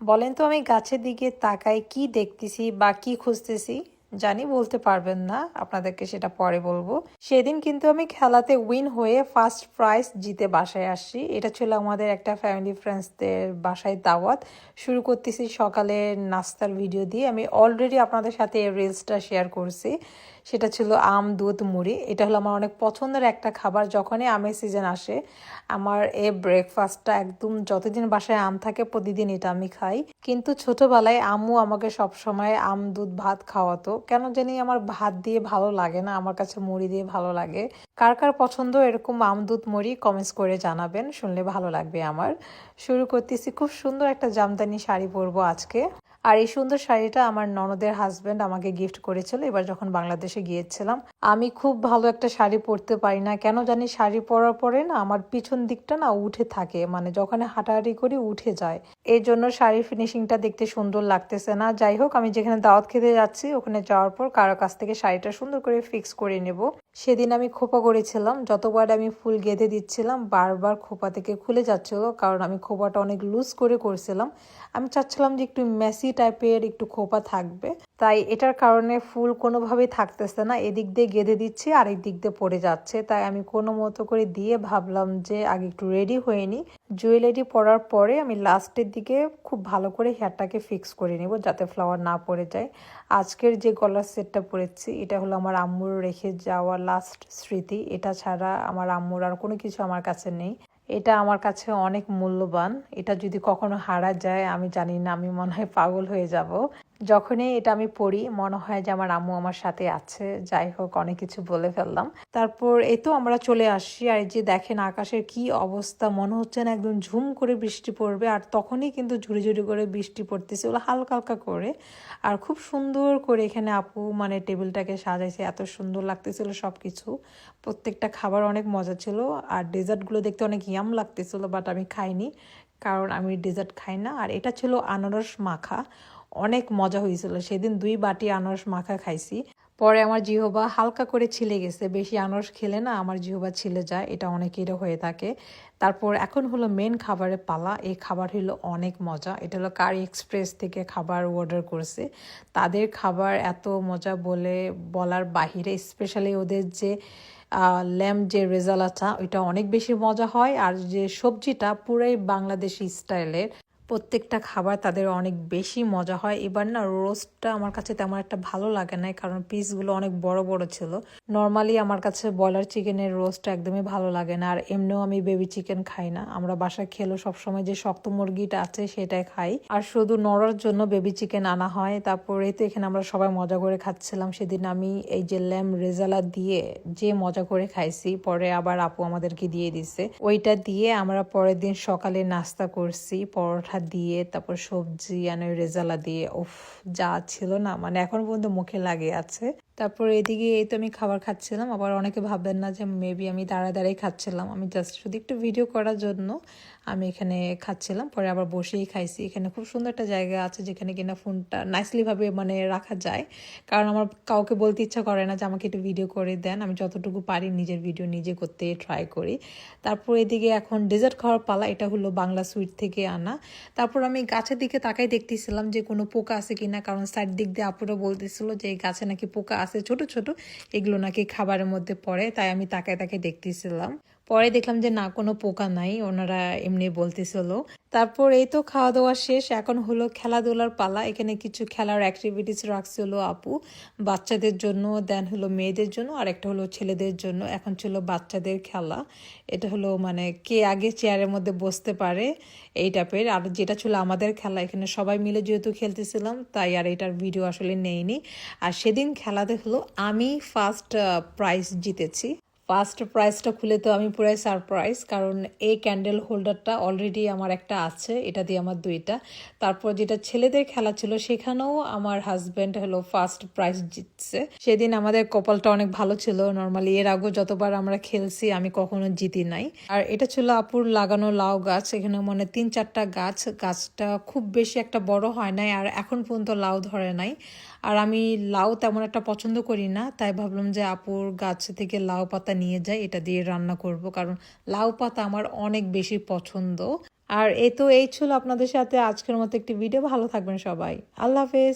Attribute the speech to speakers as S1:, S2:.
S1: বলেন তো আমি গাছের দিকে তাকাই কি দেখতেছি বা কি খুঁজতেছি? জানি বলতে পারবেন না, আপনাদেরকে সেটা পরে বলব। সেদিন কিন্তু আমি খেলাতে উইন হয়ে ফার্স্ট প্রাইজ জিতে বাসায় আসছি এটা ছিল আমাদের একটা ফ্যামিলি ফ্রেন্ডসদের বাসায় দাওয়াত। শুরু করতেছি সকালে নাস্তার ভিডিও দিয়ে। আমি অলরেডি আপনাদের সাথে এই রিলসটা শেয়ার করছি। সেটা ছিল আম, দুধ, মুড়ি। এটা হলো আমার অনেক পছন্দের একটা খাবার যখনই আমের সিজন আসে। আমার এই ব্রেকফাস্টটা একদম যতদিন বাসায় আম থাকে প্রতিদিন এটা আমি খাই। কিন্তু ছোটবেলায় আমু আমাকে সবসময় আম, দুধ, ভাত খাওয়াতো। কেন জানি আমার ভাত দিয়ে ভালো লাগে না, আমার কাছে মুড়ি দিয়ে ভালো লাগে। কার কার পছন্দ এরকম আম দুধ মুড়ি কমেন্টস করে জানাবেন, শুনলে ভালো লাগবে আমার। শুরু করতেছি খুব সুন্দর একটা জামদানি শাড়ি পরবো আজকে। আর এই সুন্দর শাড়িটা আমার ননদের হাজবেন্ড আমাকে গিফট করেছিল। এবার যখন বাংলাদেশে গিয়েছিলাম, আমি খুব ভালো একটা শাড়ি পরতে পারি না। কেন জানি শাড়ি পরার পরে না আমার পিছন দিকটা না উঠে থাকে মানে যখন হাঁটাহাঁটি করি উঠে যায়। এই জন্য শাড়ির ফিনিশিংটা দেখতে সুন্দর লাগতেছে না। যাই হোক, আমি যেখানে দাওয়াত খেতে যাচ্ছি, ওখানে যাওয়ার পর কারও কাছ থেকে শাড়িটা সুন্দর করে ফিক্স করে নেব। সেদিন আমি খোপা করেছিলাম যতবার আমি ফুল গেঁথে দিচ্ছিলাম, বারবার খোপা থেকে খুলে যাচ্ছিল, কারণ আমি খোপাটা অনেক লুজ করে করছিলাম। আমি চাচ্ছিলাম যে একটু মেসি টাইপের একটু খোপা থাকবে। তাই এটার কারণে ফুল কোনোভাবেই থাকতেছে না, এদিক দিয়ে গেঁথে দিচ্ছি আর দিক দিয়ে পড়ে যাচ্ছে। তাই আমি কোনো মতো করে দিয়ে ভাবলাম যে আগে একটু রেডি হয়ে নিই জুয়েলারি পরার পরে আমি লাস্টের দিকে খুব ভালো করে হেয়ারটাকে ফিক্স করে নিব, যাতে ফ্লাওয়ার না পড়ে যায়। আজকের যে গলার সেটটা পরেছি, এটা হলো আমার আম্মুর রেখে যাওয়া লাস্ট স্মৃতি। এটা ছাড়া আমার আম্মুর আর কোনো কিছু আমার কাছে নেই। এটা আমার কাছে অনেক মূল্যবান। এটা যদি কখনো হারা যায়, আমি জানি না, আমি মনে হয় পাগল হয়ে যাব। যখনই এটা আমি পড়ি, মনে হয় যে আমার আম্মু আমার সাথে আছে, যাই হোক, অনেক কিছু বলে ফেললাম। তারপর এই তো আমরা চলে আসছি, আর যে দেখেন আকাশের কি অবস্থা, মনে হচ্ছে না একদম ঝুম করে বৃষ্টি পড়বে, আর তখনই কিন্তু ঝুড়ি ঝুড়ি করে বৃষ্টি পড়তেছে ওগুলো হালকা হালকা করে। আর খুব সুন্দর করে এখানে আপু মানে টেবিলটাকে সাজাইছে, এত সুন্দর লাগতেছিল সব কিছু প্রত্যেকটা খাবার অনেক মজা ছিল, আর ডেজার্টগুলো দেখতে অনেক ইয়াম লাগতেছিল বাট আমি খাইনি, কারণ আমি ডেজার্ট খাই না। আর এটা ছিল আনারস মাখা। অনেক মজা হয়েছিল। সেদিন দুই বাটি আনারস মাখা খাইছি। পরে আমার জিহবা হালকা করে ছিলে গেছে। বেশি আনারস খেলে না আমার জিহবা ছিলে যায়, এটা অনেকেরও হয়ে থাকে। তারপর এখন হলো মেন খাবারের পালা। এই খাবার হলো অনেক মজা। এটা হলো কারি এক্সপ্রেস থেকে খাবার অর্ডার করেছে। তাদের খাবার এত মজা বলে বলার বাহিরে স্পেশালি ওদের যে ল্যাম্প যে রেজালাটা, ওইটা অনেক বেশি মজা হয়। আর যে সবজিটা পুরাই বাংলাদেশি স্টাইলের প্রত্যেকটা খাবার তাদের অনেক বেশি মজা হয়। এবার না রোস্টটা আমার কাছে তেমন একটা ভালো লাগে না কারণ পিসগুলো অনেক বড় বড় ছিল। নর্মালি আমার কাছে ব্রয়লার চিকেনের রোস্টটা একদমই ভালো লাগে না, আর এমনিও আমি বেবি চিকেন খাই না। আমরা বাসায় খেলেও সবসময় যে শক্ত মুরগিটা আছে সেটাই খাই। আর শুধু নড়ার জন্য বেবি চিকেন আনা হয়। তারপরে তো এখানে আমরা সবাই মজা করে খাচ্ছিলাম। সেদিন আমি এই যে ল্যাম রেজালা দিয়ে যে মজা করে খাইছি, পরে আবার আপু আমাদেরকে দিয়ে দিছে। ওইটা দিয়ে আমরা পরের দিন সকালে নাস্তা করছি, পরোটা দিয়ে, তারপর সবজি আর রেজালা দিয়ে, উফ, যা ছিল না মানে এখন পর্যন্ত মুখে লাগে আছে। তারপর এদিকে এই তো আমি খাবার খাচ্ছিলাম, আবার অনেকে ভাববেন না যে মেবি আমি দাঁড়ায় দাঁড়াই খাচ্ছিলাম। আমি জাস্ট শুধু একটু ভিডিও করার জন্য আমি এখানে খাচ্ছিলাম, পরে আবার বসেই খাইছি। এখানে খুব সুন্দর একটা জায়গা আছে যেখানে কিনা ফোনটা নাইসলিভাবে মানে রাখা যায়। কারণ আমার কাউকে বলতে ইচ্ছা করে না যে আমাকে একটু ভিডিও করে দেন। আমি যতটুকু পারি নিজের ভিডিও নিজে করতে ট্রাই করি। তারপর এদিকে এখন ডেজার্ট খাওয়ার পালা, এটা হলো বাংলা সুইট থেকে আনা। তারপর আমি গাছের দিকে তাকাই দেখতেছিলাম যে কোনো পোকা আছে কি না কারণ সাইড দিক দিয়ে আপুরা বলতেছিল যে এই গাছে নাকি পোকা আছে, ছোট ছোট। এগুলো নাকি খাবারের মধ্যে পড়ে, তাই আমি তাকায় তাকে দেখতেছিলাম। পরে দেখলাম যে, না, কোনো পোকা নাই। ওনারা এমনি বলতেছিল। তারপর এই তো খাওয়া দাওয়া শেষ। এখন হলো খেলাধুলার পালা। এখানে কিছু খেলার অ্যাক্টিভিটিস রাখছিল আপু। বাচ্চাদের জন্য দেন হলো মেয়েদের জন্য আর একটা হলো ছেলেদের জন্য। এখন ছিল বাচ্চাদের খেলা। এটা হলো মানে কে আগে চেয়ারের মধ্যে বসতে পারে এই টাইপের। আর যেটা ছিল আমাদের খেলা, এখানে সবাই মিলে যেহেতু খেলতেছিলাম, তাই আর এটার ভিডিও আসলে নেইনি। আর সেদিন খেলাতে হলো আমি ফার্স্ট প্রাইজ জিতেছি। ফার্স্ট প্রাইসটা খুলে তো আমি পুরাই সারপ্রাইজ কারণ এই ক্যান্ডেল হোল্ডারটা অলরেডি আমার একটা আছে, এটা দিয়ে আমার দুইটা। তারপর যেটা ছেলেদের খেলা ছিল, সেখানেও আমার হাজব্যান্ড হলো ফার্স্ট প্রাইজ জিতছে। সেদিন আমাদের কপালটা অনেক ভালো ছিল নর্মালি এর আগেও যতবার আমরা খেলছি, আমি কখনো জিতি নাই। আর এটা ছিল আপুর লাগানো লাউ গাছ, এখানে মানে তিন চারটা গাছ, গাছটা খুব বেশি একটা বড় হয় নাই, আর এখন পর্যন্ত লাউ ধরে নাই। আর আমি লাউ তেমন একটা পছন্দ করি না, তাই ভাবলাম যে আপুর গাছ থেকে লাউ পাতা নিয়ে যাই, এটা দিয়ে রান্না করব। কারণ লাউ পাতা আমার অনেক বেশি পছন্দ। আর এ তো এই ছিল আপনাদের সাথে আজকের মতো একটি ভিডিও ভালো থাকবেন সবাই। আল্লাহ হাফেজ।